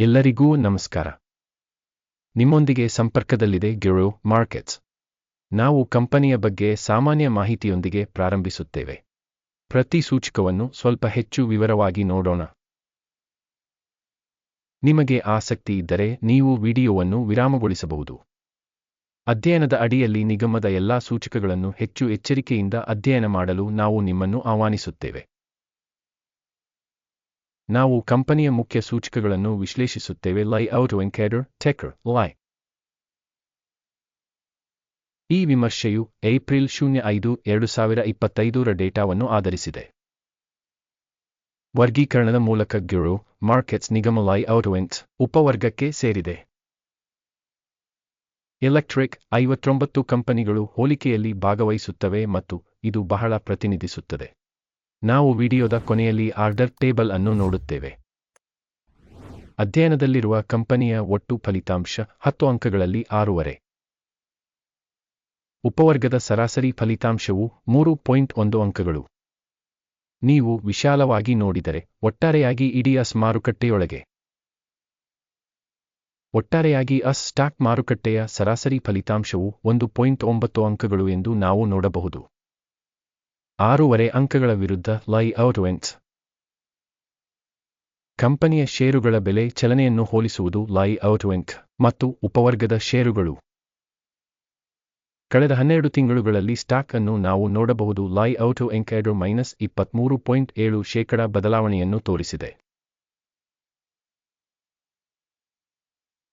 ಎಲ್ಲರಿಗೂ ನಮಸ್ಕಾರ. ನಿಮ್ಮೊಂದಿಗೆ ಸಂಪರ್ಕದಲ್ಲಿದೆ ಗಿರು ಮಾರ್ಕೆಟ್ಸ್ ನಾವು ಕಂಪನಿಯ ಬಗ್ಗೆ ಸಾಮಾನ್ಯ ಮಾಹಿತಿಯೊಂದಿಗೆ ಪ್ರಾರಂಭಿಸುತ್ತೇವೆ. ಪ್ರತಿ ಸೂಚಕವನ್ನು ಸ್ವಲ್ಪ ಹೆಚ್ಚು ವಿವರವಾಗಿ ನೋಡೋಣ. ನಿಮಗೆ ಆಸಕ್ತಿ ಇದ್ದರೆ ನೀವು ವಿಡಿಯೋವನ್ನು ವಿರಾಮಗೊಳಿಸಬಹುದು. ಅಧ್ಯಯನದ ಅಡಿಯಲ್ಲಿ ನಿಗಮದ ಎಲ್ಲಾ ಸೂಚಕಗಳನ್ನು ಹೆಚ್ಚು ಎಚ್ಚರಿಕೆಯಿಂದ ಅಧ್ಯಯನ ಮಾಡಲು ನಾವು ನಿಮ್ಮನ್ನು ಆಹ್ವಾನಿಸುತ್ತೇವೆ. ನಾವು ಕಂಪನಿಯ ಮುಖ್ಯ ಸೂಚಕಗಳನ್ನು ವಿಶ್ಲೇಷಿಸುತ್ತೇವೆ. ಲೈ ಔಟ್ ವೆಂಕೇಡರ್ ಟೆಕರ್ ಲೈ ಈ ವಿಮರ್ಶೆಯು ಏಪ್ರಿಲ್ ಶೂನ್ಯ ಐದು, ಎರಡು ಸಾವಿರ ಇಪ್ಪತ್ತೈದರ ಡೇಟಾವನ್ನು ಆಧರಿಸಿದೆ. ವರ್ಗೀಕರಣದ ಮೂಲಕ ಗ್ಯೂರೋ ಮಾರ್ಕೆಟ್ಸ್ ನಿಗಮ ಲೈ ಔಟ್ವೆಂಟ್ಸ್ ಉಪವರ್ಗಕ್ಕೆ ಸೇರಿದೆ. ಎಲೆಕ್ಟ್ರಿಕ್ ಐವತ್ತೊಂಬತ್ತು ಕಂಪನಿಗಳು ಹೋಲಿಕೆಯಲ್ಲಿ ಭಾಗವಹಿಸುತ್ತವೆ ಮತ್ತು ಇದು ಬಹಳ ಪ್ರತಿನಿಧಿಸುತ್ತದೆ. ನಾವು ವಿಡಿಯೋದ ಕೊನೆಯಲ್ಲಿ ಆರ್ಡರ್ ಟೇಬಲ್ ಅನ್ನು ನೋಡುತ್ತೇವೆ. ಅಧ್ಯಯನದಲ್ಲಿರುವ ಕಂಪನಿಯ ಒಟ್ಟು ಫಲಿತಾಂಶ ಹತ್ತು ಅಂಕಗಳಲ್ಲಿ ಆರೂವರೆ. ಉಪವರ್ಗದ ಸರಾಸರಿ ಫಲಿತಾಂಶವು ಮೂರು ಪಾಯಿಂಟ್ ಒಂದು ಅಂಕಗಳು. ನೀವು ವಿಶಾಲವಾಗಿ ನೋಡಿದರೆ ಒಟ್ಟಾರೆಯಾಗಿ ಇಡೀ ಅಸ್ ಮಾರುಕಟ್ಟೆಯೊಳಗೆ. ಒಟ್ಟಾರೆಯಾಗಿ ಅಸ್ ಸ್ಟಾಕ್ ಮಾರುಕಟ್ಟೆಯ ಸರಾಸರಿ ಫಲಿತಾಂಶವು ಒಂದು ಪಾಯಿಂಟ್ ಒಂಬತ್ತು ಅಂಕಗಳು ಎಂದು ನಾವು ನೋಡಬಹುದು. ಆರೂವರೆ ಅಂಕಗಳ ವಿರುದ್ಧ ಲೈ ಔಟ್ವೆಂಟ್ಸ್ ಕಂಪನಿಯ ಷೇರುಗಳ ಬೆಲೆ ಚಲನೆಯನ್ನು ಹೋಲಿಸುವುದು ಲೈ ಔಟ್ವೆಂಟ್ ಮತ್ತು ಉಪವರ್ಗದ ಷೇರುಗಳು. ಕಳೆದ ಹನ್ನೆರಡು ತಿಂಗಳುಗಳಲ್ಲಿ ಸ್ಟಾಕ್ ಅನ್ನು ನಾವು ನೋಡಬಹುದು ಲೈ ಔಟ್ ಎಂಕ್ ಎರಡು ಮೈನಸ್ ಇಪ್ಪತ್ಮೂರು ಪಾಯಿಂಟ್ ಏಳು ಶೇಕಡ ಬದಲಾವಣೆಯನ್ನು ತೋರಿಸಿದೆ.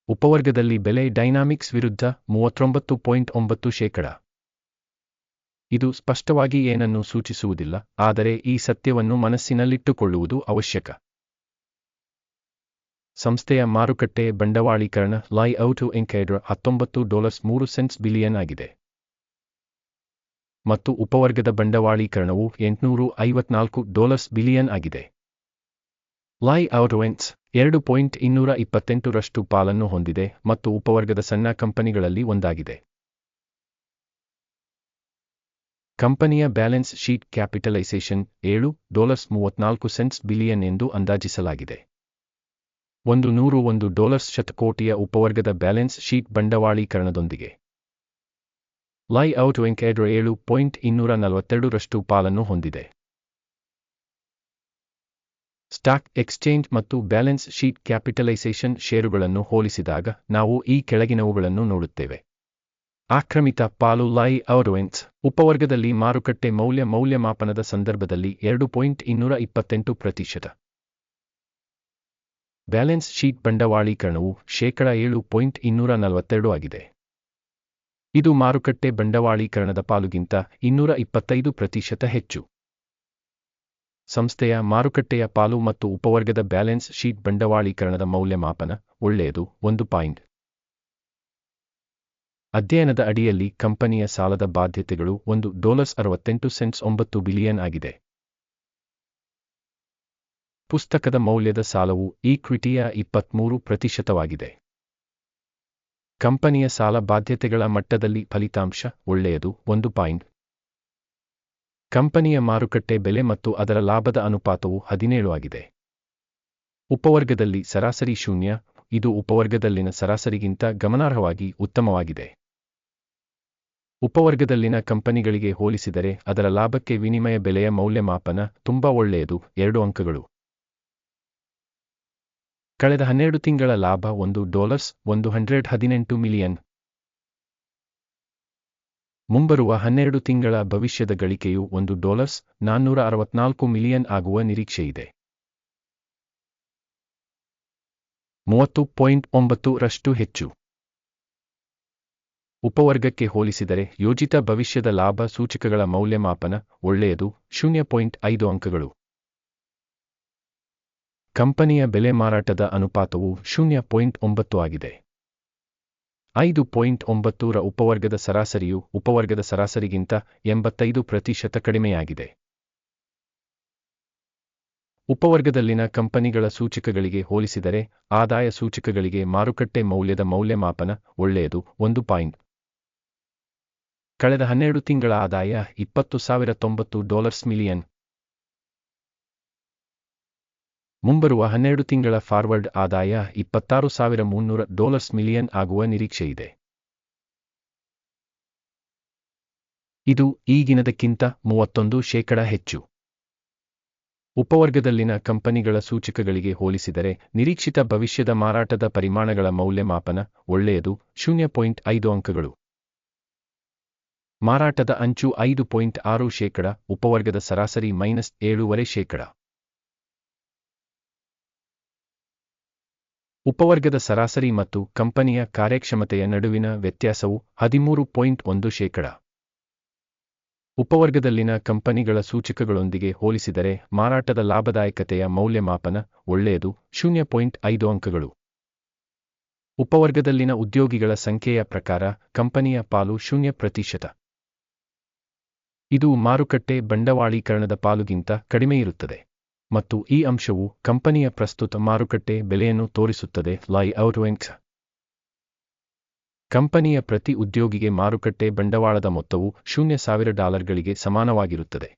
ಉಪವರ್ಗದಲ್ಲಿ ಬೆಲೆ ಡೈನಾಮಿಕ್ಸ್ ವಿರುದ್ಧ ಮೂವತ್ತೊಂಬತ್ತು ಪಾಯಿಂಟ್ ಒಂಬತ್ತು ಶೇಕಡ. ಇದು ಸ್ಪಷ್ಟವಾಗಿ ಏನನ್ನು ಸೂಚಿಸುವುದಿಲ್ಲ, ಆದರೆ ಈ ಸತ್ಯವನ್ನು ಮನಸ್ಸಿನಲ್ಲಿಟ್ಟುಕೊಳ್ಳುವುದು ಅವಶ್ಯಕ. ಸಂಸ್ಥೆಯ ಮಾರುಕಟ್ಟೆ ಬಂಡವಾಳೀಕರಣ ಲೈ ಔಟು ಎಂಕೈಡ್ರ ಹತ್ತೊಂಬತ್ತು ಡಾಲರ್ಸ್ ಮೂರು ಸೆಂಟ್ಸ್ ಬಿಲಿಯನ್ ಆಗಿದೆ. ಮತ್ತು ಉಪವರ್ಗದ ಬಂಡವಾಳೀಕರಣವು ಎಂಟುನೂರು ಐವತ್ನಾಲ್ಕು ಡಾಲರ್ಸ್ ಬಿಲಿಯನ್ ಆಗಿದೆ. ಲೈ ಔಟ್ವೆಂಟ್ಸ್ ಎರಡು ಪಾಯಿಂಟ್ ಇನ್ನೂರ ಇಪ್ಪತ್ತೆಂಟರಷ್ಟು ಪಾಲನ್ನು ಹೊಂದಿದೆ ಮತ್ತು ಉಪವರ್ಗದ ಸಣ್ಣ ಕಂಪನಿಗಳಲ್ಲಿ ಒಂದಾಗಿದೆ. ಕಂಪನಿಯ ಬ್ಯಾಲೆನ್ಸ್ ಶೀಟ್ ಕ್ಯಾಪಿಟಲೈಸೇಷನ್ ಏಳು ಡಾಲರ್ಸ್ ಮೂವತ್ನಾಲ್ಕು ಸೆಂಟ್ಸ್ ಬಿಲಿಯನ್ ಎಂದು ಅಂದಾಜಿಸಲಾಗಿದೆ. ಒಂದು ನೂರು ಒಂದು ಡಾಲರ್ಸ್ ಶತಕೋಟಿಯ ಉಪವರ್ಗದ ಬ್ಯಾಲೆನ್ಸ್ ಶೀಟ್ ಬಂಡವಾಳೀಕರಣದೊಂದಿಗೆ. ಲೈ ಔಟ್ ವೆಂಕೆಡ್ ಏಳು ಪಾಯಿಂಟ್ ಇನ್ನೂರ ನಲವತ್ತೆರಡರಷ್ಟು ಪಾಲನ್ನು ಹೊಂದಿದೆ. ಸ್ಟಾಕ್ ಎಕ್ಸ್ಚೇಂಜ್ ಮತ್ತು ಬ್ಯಾಲೆನ್ಸ್ ಶೀಟ್ ಕ್ಯಾಪಿಟಲೈಸೇಷನ್ ಷೇರುಗಳನ್ನು ಹೋಲಿಸಿದಾಗ ನಾವು ಈ ಕೆಳಗಿನವುಗಳನ್ನು ನೋಡುತ್ತೇವೆ. ಆಕ್ರಮಿತ ಪಾಲು ಲೈ ಅವರುವೆನ್ಸ್ ಉಪವರ್ಗದಲ್ಲಿ ಮಾರುಕಟ್ಟೆ ಮೌಲ್ಯ ಮೌಲ್ಯಮಾಪನದ ಸಂದರ್ಭದಲ್ಲಿ ಎರಡು ಪಾಯಿಂಟ್ ಇನ್ನೂರ ಇಪ್ಪತ್ತೆಂಟು ಪ್ರತಿಶತ. ಬ್ಯಾಲೆನ್ಸ್ ಶೀಟ್ ಬಂಡವಾಳೀಕರಣವು ಶೇಕಡ ಏಳು ಪಾಯಿಂಟ್ ಇನ್ನೂರ ನಲವತ್ತೆರಡು ಆಗಿದೆ. ಇದು ಮಾರುಕಟ್ಟೆ ಬಂಡವಾಳೀಕರಣದ ಪಾಲುಗಿಂತ ಇನ್ನೂರ ಇಪ್ಪತ್ತೈದು ಪ್ರತಿಶತ ಹೆಚ್ಚು. ಸಂಸ್ಥೆಯ ಮಾರುಕಟ್ಟೆಯ ಪಾಲು ಮತ್ತು ಉಪವರ್ಗದ ಬ್ಯಾಲೆನ್ಸ್ ಶೀಟ್ ಬಂಡವಾಳೀಕರಣದ ಮೌಲ್ಯಮಾಪನ ಒಳ್ಳೆಯದು ಒಂದು ಪಾಯಿಂಟ್. ಅಧ್ಯಯನದ ಅಡಿಯಲ್ಲಿ ಕಂಪನಿಯ ಸಾಲದ ಬಾಧ್ಯತೆಗಳು ಒಂದು ಡಾಲರ್ಸ್ ಅರವತ್ತೆಂಟು ಸೆಂಟ್ಸ್ ಒಂಬತ್ತು ಬಿಲಿಯನ್ ಆಗಿದೆ. ಪುಸ್ತಕದ ಮೌಲ್ಯದ ಸಾಲವು ಈಕ್ವಿಟಿಯ ಇಪ್ಪತ್ಮೂರು ಪ್ರತಿಶತವಾಗಿದೆ. ಕಂಪನಿಯ ಸಾಲ ಬಾಧ್ಯತೆಗಳ ಮಟ್ಟದಲ್ಲಿ ಫಲಿತಾಂಶ ಒಳ್ಳೆಯದು ಒಂದು ಪಾಯಿಂಟ್. ಕಂಪನಿಯ ಮಾರುಕಟ್ಟೆ ಬೆಲೆ ಮತ್ತು ಅದರ ಲಾಭದ ಅನುಪಾತವು ಹದಿನೇಳು ಆಗಿದೆ. ಉಪವರ್ಗದಲ್ಲಿ ಸರಾಸರಿ ಶೂನ್ಯ, ಇದು ಉಪವರ್ಗದಲ್ಲಿನ ಸರಾಸರಿಗಿಂತ ಗಮನಾರ್ಹವಾಗಿ ಉತ್ತಮವಾಗಿದೆ. ಉಪವರ್ಗದಲ್ಲಿನ ಕಂಪನಿಗಳಿಗೆ ಹೋಲಿಸಿದರೆ ಅದರ ಲಾಭಕ್ಕೆ ವಿನಿಮಯ ಬೆಲೆಯ ಮೌಲ್ಯಮಾಪನ ತುಂಬಾ ಒಳ್ಳೆಯದು. ಎರಡು ಅಂಕಗಳು. ಕಳೆದ ಹನ್ನೆರಡು ತಿಂಗಳ ಲಾಭ ಒಂದು ಡಾಲರ್ಸ್ ಒಂದು ಹಂಡ್ರೆಡ್ ಹದಿನೆಂಟು ಮಿಲಿಯನ್. ಮುಂಬರುವ ಹನ್ನೆರಡು ತಿಂಗಳ ಭವಿಷ್ಯದ ಗಳಿಕೆಯು ಒಂದು ಡಾಲರ್ಸ್ ನಾನ್ನೂರ ಅರವತ್ನಾಲ್ಕು ಮಿಲಿಯನ್ ಆಗುವ ನಿರೀಕ್ಷೆಯಿದೆ. ಮೂವತ್ತು ಪಾಯಿಂಟ್ ಒಂಬತ್ತು ರಷ್ಟು ಹೆಚ್ಚು. ಉಪವರ್ಗಕ್ಕೆ ಹೋಲಿಸಿದರೆ ಯೋಜಿತ ಭವಿಷ್ಯದ ಲಾಭ ಸೂಚಕಗಳ ಮೌಲ್ಯಮಾಪನ ಒಳ್ಳೆಯದು, ಶೂನ್ಯ ಪಾಯಿಂಟ್ ಐದು ಅಂಕಗಳು. ಕಂಪನಿಯ ಬೆಲೆ ಮಾರಾಟದ ಅನುಪಾತವು ಶೂನ್ಯ ಪಾಯಿಂಟ್ ಒಂಬತ್ತು ಆಗಿದೆ. ಐದು ಪಾಯಿಂಟ್ ಒಂಬತ್ತೂರ ಉಪವರ್ಗದ ಸರಾಸರಿಯು ಉಪವರ್ಗದ ಸರಾಸರಿಗಿಂತ ಎಂಬತ್ತೈದು ಪ್ರತಿಶತ ಕಡಿಮೆಯಾಗಿದೆ. ಉಪವರ್ಗದಲ್ಲಿನ ಕಂಪನಿಗಳ ಸೂಚಕಗಳಿಗೆ ಹೋಲಿಸಿದರೆ ಆದಾಯ ಸೂಚಕಗಳಿಗೆ ಮಾರುಕಟ್ಟೆ ಮೌಲ್ಯದ ಮೌಲ್ಯಮಾಪನ ಒಳ್ಳೆಯದು, ಒಂದು ಪಾಯಿಂಟ್. ಕಳೆದ ಹನ್ನೆರಡು ತಿಂಗಳ ಆದಾಯ ಇಪ್ಪತ್ತು ಸಾವಿರ ತೊಂಬತ್ತು ಡಾಲರ್ಸ್ ಮಿಲಿಯನ್. ಮುಂಬರುವ ಹನ್ನೆರಡು ತಿಂಗಳ ಫಾರ್ವರ್ಡ್ ಆದಾಯ ಇಪ್ಪತ್ತಾರು ಸಾವಿರ ಮುನ್ನೂರ ಡಾಲರ್ಸ್ ಮಿಲಿಯನ್ ಆಗುವ ನಿರೀಕ್ಷೆಯಿದೆ ಇದು ಈಗಿನದಕ್ಕಿಂತ ಮೂವತ್ತೊಂದು ಶೇಕಡ ಹೆಚ್ಚು. ಉಪವರ್ಗದಲ್ಲಿನ ಕಂಪನಿಗಳ ಸೂಚಕಗಳಿಗೆ ಹೋಲಿಸಿದರೆ ನಿರೀಕ್ಷಿತ ಭವಿಷ್ಯದ ಮಾರಾಟದ ಪರಿಮಾಣಗಳ ಮೌಲ್ಯಮಾಪನ ಒಳ್ಳೆಯದು, ಶೂನ್ಯ ಪಾಯಿಂಟ್ ಐದು ಅಂಕಗಳು. ಮಾರಾಟದ ಅಂಚು ಐದು ಪಾಯಿಂಟ್ ಆರು ಶೇಕಡ, ಉಪವರ್ಗದ ಸರಾಸರಿ ಮೈನಸ್ ಏಳುವರೆ ಶೇಕಡ. ಉಪವರ್ಗದ ಸರಾಸರಿ ಮತ್ತು ಕಂಪನಿಯ ಕಾರ್ಯಕ್ಷಮತೆಯ ನಡುವಿನ ವ್ಯತ್ಯಾಸವು ಹದಿಮೂರು ಪಾಯಿಂಟ್ ಒಂದು ಶೇಕಡ. ಉಪವರ್ಗದಲ್ಲಿನ ಕಂಪನಿಗಳ ಸೂಚಕಗಳೊಂದಿಗೆ ಹೋಲಿಸಿದರೆ ಮಾರಾಟದ ಲಾಭದಾಯಕತೆಯ ಮೌಲ್ಯಮಾಪನ ಒಳ್ಳೆಯದು, ಶೂನ್ಯ ಪಾಯಿಂಟ್ ಐದು ಅಂಕಗಳು. ಉಪವರ್ಗದಲ್ಲಿನ ಉದ್ಯೋಗಿಗಳ ಸಂಖ್ಯೆಯ ಪ್ರಕಾರ ಕಂಪನಿಯ ಪಾಲು ಶೂನ್ಯ ಪ್ರತಿಶತ. ಇದು ಮಾರುಕಟ್ಟೆ ಬಂಡವಾಳೀಕರಣದ ಪಾಲುಗಿಂತ ಕಡಿಮೆಯಿರುತ್ತದೆ ಮತ್ತು ಈ ಅಂಶವು ಕಂಪನಿಯ ಪ್ರಸ್ತುತ ಮಾರುಕಟ್ಟೆ ಬೆಲೆಯನ್ನು ತೋರಿಸುತ್ತದೆ. ಲೈ ಔಟ್ವೆಂಕ್ಸ್ ಕಂಪನಿಯ ಪ್ರತಿ ಉದ್ಯೋಗಿಗೆ ಮಾರುಕಟ್ಟೆ ಬಂಡವಾಳದ ಮೊತ್ತವು ಶೂನ್ಯ ಸಾವಿರ ಡಾಲರ್ಗಳಿಗೆ ಸಮಾನವಾಗಿರುತ್ತದೆ.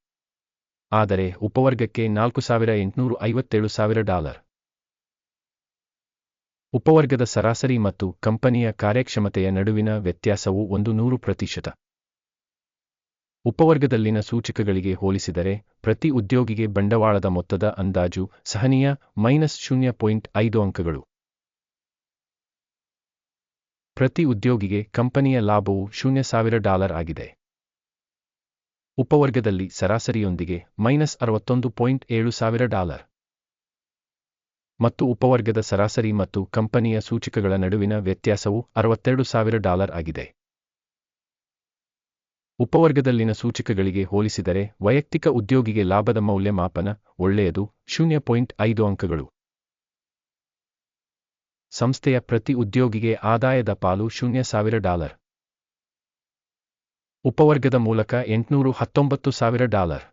ಆದರೆ ಉಪವರ್ಗಕ್ಕೆ ನಾಲ್ಕು ಸಾವಿರ ಎಂಟುನೂರು ಐವತ್ತೇಳು ಸಾವಿರ ಡಾಲರ್. ಉಪವರ್ಗದ ಸರಾಸರಿ ಮತ್ತು ಕಂಪನಿಯ ಕಾರ್ಯಕ್ಷಮತೆಯ ನಡುವಿನ ವ್ಯತ್ಯಾಸವು ಒಂದು ನೂರು ಪ್ರತಿಶತ. ಉಪವರ್ಗದಲ್ಲಿನ ಸೂಚಕಗಳಿಗೆ ಹೋಲಿಸಿದರೆ, ಪ್ರತಿ ಉದ್ಯೋಗಿಗೆ ಬಂಡವಾಳದ ಮೊತ್ತದ ಅಂದಾಜು ಸಹನೀಯ ಮೈನಸ್ ಶೂನ್ಯ ಪಾಯಿಂಟ್ ಐದು ಅಂಕಗಳು. ಪ್ರತಿ ಉದ್ಯೋಗಿಗೆ ಕಂಪನಿಯ ಲಾಭವು ಶೂನ್ಯ ಸಾವಿರ ಡಾಲರ್ ಆಗಿದೆ. ಉಪವರ್ಗದಲ್ಲಿ ಸರಾಸರಿಯೊಂದಿಗೆ ಮೈನಸ್ ಅರವತ್ತೊಂದು ಪಾಯಿಂಟ್ ಏಳು ಸಾವಿರ ಡಾಲರ್. ಮತ್ತು ಉಪವರ್ಗದ ಸರಾಸರಿ ಮತ್ತು ಕಂಪನಿಯ ಸೂಚಕಗಳ ನಡುವಿನ ವ್ಯತ್ಯಾಸವು ಅರವತ್ತೆರಡು ಸಾವಿರ ಡಾಲರ್ ಆಗಿದೆ. ಉಪವರ್ಗದಲ್ಲಿನ ಸೂಚಕಗಳಿಗೆ ಹೋಲಿಸಿದರೆ ವೈಯಕ್ತಿಕ ಉದ್ಯೋಗಿಗೆ ಲಾಭದ ಮೌಲ್ಯಮಾಪನ ಒಳ್ಳೆಯದು, ಶೂನ್ಯ ಪಾಯಿಂಟ್ ಐದು ಅಂಕಗಳು. ಸಂಸ್ಥೆಯ ಪ್ರತಿ ಉದ್ಯೋಗಿಗೆ ಆದಾಯದ ಪಾಲು ಶೂನ್ಯ ಸಾವಿರ ಡಾಲರ್. ಉಪವರ್ಗದ ಮೂಲಕ ಎಂಟುನೂರು ಹತ್ತೊಂಬತ್ತು ಸಾವಿರ ಡಾಲರ್.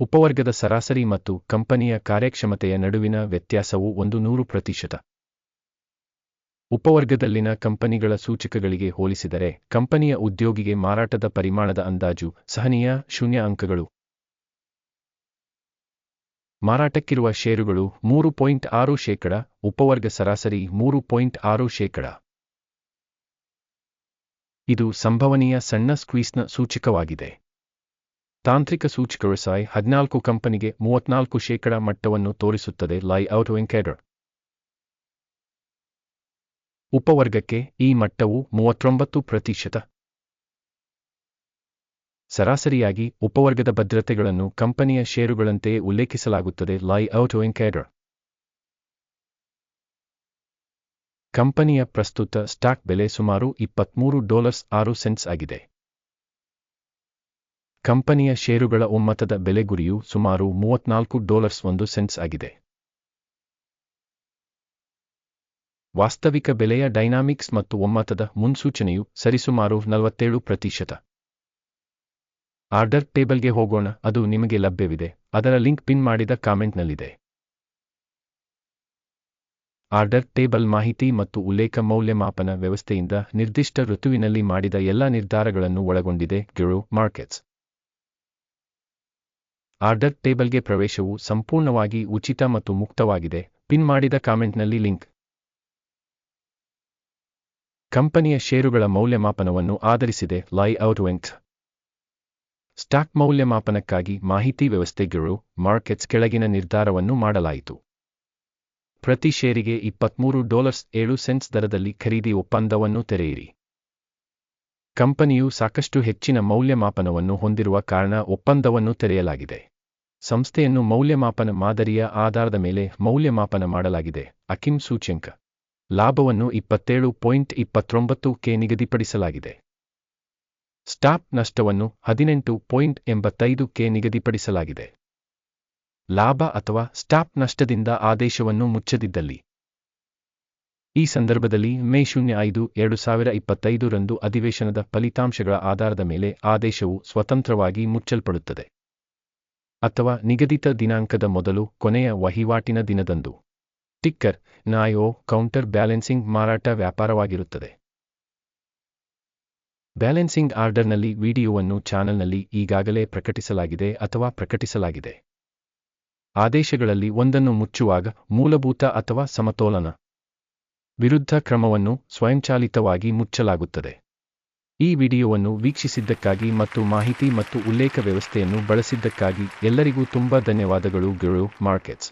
ಉಪವರ್ಗದ ಸರಾಸರಿ ಮತ್ತು ಕಂಪನಿಯ ಕಾರ್ಯಕ್ಷಮತೆಯ ನಡುವಿನ ವ್ಯತ್ಯಾಸವು ಒಂದು ನೂರು ಪ್ರತಿಶತ. ಉಪವರ್ಗದಲ್ಲಿನ ಕಂಪನಿಗಳ ಸೂಚಕಗಳಿಗೆ ಹೋಲಿಸಿದರೆ ಕಂಪನಿಯ ಉದ್ಯೋಗಿಗೆ ಮಾರಾಟದ ಪರಿಮಾಣದ ಅಂದಾಜು ಸಹನೀಯ ಶೂನ್ಯ ಅಂಕಗಳು. ಮಾರಾಟಕ್ಕಿರುವ ಷೇರುಗಳು ಮೂರು ಪಾಯಿಂಟ್ ಆರು ಶೇಕಡ, ಉಪವರ್ಗ ಸರಾಸರಿ ಮೂರು ಪಾಯಿಂಟ್ ಆರು ಶೇಕಡ. ಇದು ಸಂಭವನೀಯ ಸಣ್ಣ ಸ್ಕ್ವೀಸ್ನ ಸೂಚಕವಾಗಿದೆ. ತಾಂತ್ರಿಕ ಸೂಚಕಗಳು ಸಾಯ್ ಹದಿನಾಲ್ಕು ಕಂಪನಿಗೆ ಮೂವತ್ನಾಲ್ಕು ಶೇಕಡ ಮಟ್ಟವನ್ನು ತೋರಿಸುತ್ತದೆ ಲೈ ಔಟ್ ಉಪವರ್ಗಕ್ಕೆ ಈ ಮಟ್ಟವು ಮೂವತ್ತೊಂಬತ್ತು ಪ್ರತಿಶತ. ಸರಾಸರಿಯಾಗಿ ಉಪವರ್ಗದ ಭದ್ರತೆಗಳನ್ನು ಕಂಪನಿಯ ಷೇರುಗಳಂತೆಯೇ ಉಲ್ಲೇಖಿಸಲಾಗುತ್ತದೆ ಲೈ ಔಟ್ ವೆಂಕೇಡರ್ ಕಂಪನಿಯ ಪ್ರಸ್ತುತ ಸ್ಟಾಕ್ ಬೆಲೆ ಸುಮಾರು ಇಪ್ಪತ್ಮೂರು ಡಾಲರ್ಸ್ ಆರು ಸೆಂಟ್ಸ್ ಆಗಿದೆ. ಕಂಪನಿಯ ಷೇರುಗಳ ಒಮ್ಮತದ ಬೆಲೆ ಗುರಿಯು ಸುಮಾರು ಮೂವತ್ನಾಲ್ಕು ಡಾಲರ್ಸ್ ಒಂದು ಸೆಂಟ್ಸ್ ಆಗಿದೆ. ವಾಸ್ತವಿಕ ಬೆಲೆಯ ಡೈನಾಮಿಕ್ಸ್ ಮತ್ತು ಒಮ್ಮತದ ಮುನ್ಸೂಚನೆಯು ಸರಿಸುಮಾರು ನಲವತ್ತೇಳು ಪ್ರತಿಶತ. ಆರ್ಡರ್ ಟೇಬಲ್ಗೆ ಹೋಗೋಣ, ಅದು ನಿಮಗೆ ಲಭ್ಯವಿದೆ, ಅದರ ಲಿಂಕ್ ಪಿನ್ ಮಾಡಿದ ಕಾಮೆಂಟ್ನಲ್ಲಿದೆ. ಆರ್ಡರ್ ಟೇಬಲ್ ಮಾಹಿತಿ ಮತ್ತು ಉಲ್ಲೇಖ ಮೌಲ್ಯಮಾಪನ ವ್ಯವಸ್ಥೆಯಿಂದ ನಿರ್ದಿಷ್ಟ ಋತುವಿನಲ್ಲಿ ಮಾಡಿದ ಎಲ್ಲ ನಿರ್ಧಾರಗಳನ್ನು ಒಳಗೊಂಡಿದೆ ಗಿರೋ ಮಾರ್ಕೆಟ್ಸ್. ಆರ್ಡರ್ ಟೇಬಲ್ಗೆ ಪ್ರವೇಶವು ಸಂಪೂರ್ಣವಾಗಿ ಉಚಿತ ಮತ್ತು ಮುಕ್ತವಾಗಿದೆ, ಪಿನ್ ಮಾಡಿದ ಕಾಮೆಂಟ್ನಲ್ಲಿ ಲಿಂಕ್. ಕಂಪನಿಯ ಷೇರುಗಳ ಮೌಲ್ಯಮಾಪನವನ್ನು ಆಧರಿಸಿದೆ ಲೈ ಔಟ್ವೆಂಟ್ ಸ್ಟಾಕ್ ಮೌಲ್ಯಮಾಪನಕ್ಕಾಗಿ ಮಾಹಿತಿ ವ್ಯವಸ್ಥೆಗಳು ಮಾರ್ಕೆಟ್ಸ್ ಕೆಳಗಿನ ನಿರ್ಧಾರವನ್ನು ಮಾಡಲಾಯಿತು. ಪ್ರತಿ ಷೇರಿಗೆ ಇಪ್ಪತ್ಮೂರು ಡಾಲರ್ಸ್ ಏಳು ಸೆಂಟ್ಸ್ ದರದಲ್ಲಿ ಖರೀದಿ ಒಪ್ಪಂದವನ್ನು ತೆರೆಯಿರಿ. ಕಂಪನಿಯು ಸಾಕಷ್ಟು ಹೆಚ್ಚಿನ ಮೌಲ್ಯಮಾಪನವನ್ನು ಹೊಂದಿರುವ ಕಾರಣ ಒಪ್ಪಂದವನ್ನು ತೆರೆಯಲಾಗಿದೆ. ಸಂಸ್ಥೆಯನ್ನು ಮೌಲ್ಯಮಾಪನ ಮಾದರಿಯ ಆಧಾರದ ಮೇಲೆ ಮೌಲ್ಯಮಾಪನ ಮಾಡಲಾಗಿದೆ, ಅಕಿಮ್ ಸೂಚ್ಯಂಕ. ಲಾಭವನ್ನು ಇಪ್ಪತ್ತೇಳು ಪಾಯಿಂಟ್ ಇಪ್ಪತ್ತೊಂಬತ್ತು ಕೆ ನಿಗದಿಪಡಿಸಲಾಗಿದೆ. ಸ್ಟಾಪ್ ನಷ್ಟವನ್ನು ಹದಿನೆಂಟು ಪಾಯಿಂಟ್ ಎಂಬತ್ತೈದು ಕೆ ನಿಗದಿಪಡಿಸಲಾಗಿದೆ. ಲಾಭ ಅಥವಾ ಸ್ಟಾಪ್ ನಷ್ಟದಿಂದ ಆದೇಶವನ್ನು ಮುಚ್ಚದಿದ್ದಲ್ಲಿ. ಈ ಸಂದರ್ಭದಲ್ಲಿ ಮೇ ಶೂನ್ಯ ಐದು ಎರಡು ಸಾವಿರ ಇಪ್ಪತ್ತೈದು ರಂದು ಅಧಿವೇಶನದ ಫಲಿತಾಂಶಗಳ ಆಧಾರದ ಮೇಲೆ ಆದೇಶವು ಸ್ವತಂತ್ರವಾಗಿ ಮುಚ್ಚಲ್ಪಡುತ್ತದೆ. ಅಥವಾ ನಿಗದಿತ ದಿನಾಂಕದ ಮೊದಲು ಕೊನೆಯ ವಹಿವಾಟಿನ ದಿನದಂದು. ಟಿಕ್ಕರ್, ನಾಯೋ, ಕೌಂಟರ್ ಬ್ಯಾಲೆನ್ಸಿಂಗ್ ಮಾರಾಟ ವ್ಯಾಪಾರವಾಗಿರುತ್ತದೆ. ಬ್ಯಾಲೆನ್ಸಿಂಗ್ ಆರ್ಡರ್ನಲ್ಲಿ ವಿಡಿಯೋವನ್ನು ಚಾನಲ್ನಲ್ಲಿ ಈಗಾಗಲೇ ಪ್ರಕಟಿಸಲಾಗಿದೆ ಅಥವಾ ಪ್ರಕಟಿಸಲಾಗಿದೆ. ಆದೇಶಗಳಲ್ಲಿ ಒಂದನ್ನು ಮುಚ್ಚುವಾಗ ಮೂಲಭೂತ ಅಥವಾ ಸಮತೋಲನ ವಿರುದ್ಧ ಕ್ರಮವನ್ನು ಸ್ವಯಂಚಾಲಿತವಾಗಿ ಮುಚ್ಚಲಾಗುತ್ತದೆ. ಈ ವಿಡಿಯೋವನ್ನು ವೀಕ್ಷಿಸಿದ್ದಕ್ಕಾಗಿ ಮತ್ತು ಮಾಹಿತಿ ಮತ್ತು ಉಲ್ಲೇಖ ವ್ಯವಸ್ಥೆಯನ್ನು ಬಳಸಿದ್ದಕ್ಕಾಗಿ ಎಲ್ಲರಿಗೂ ತುಂಬಾ ಧನ್ಯವಾದಗಳು. ಗುರು ಮಾರ್ಕೆಟ್ಸ್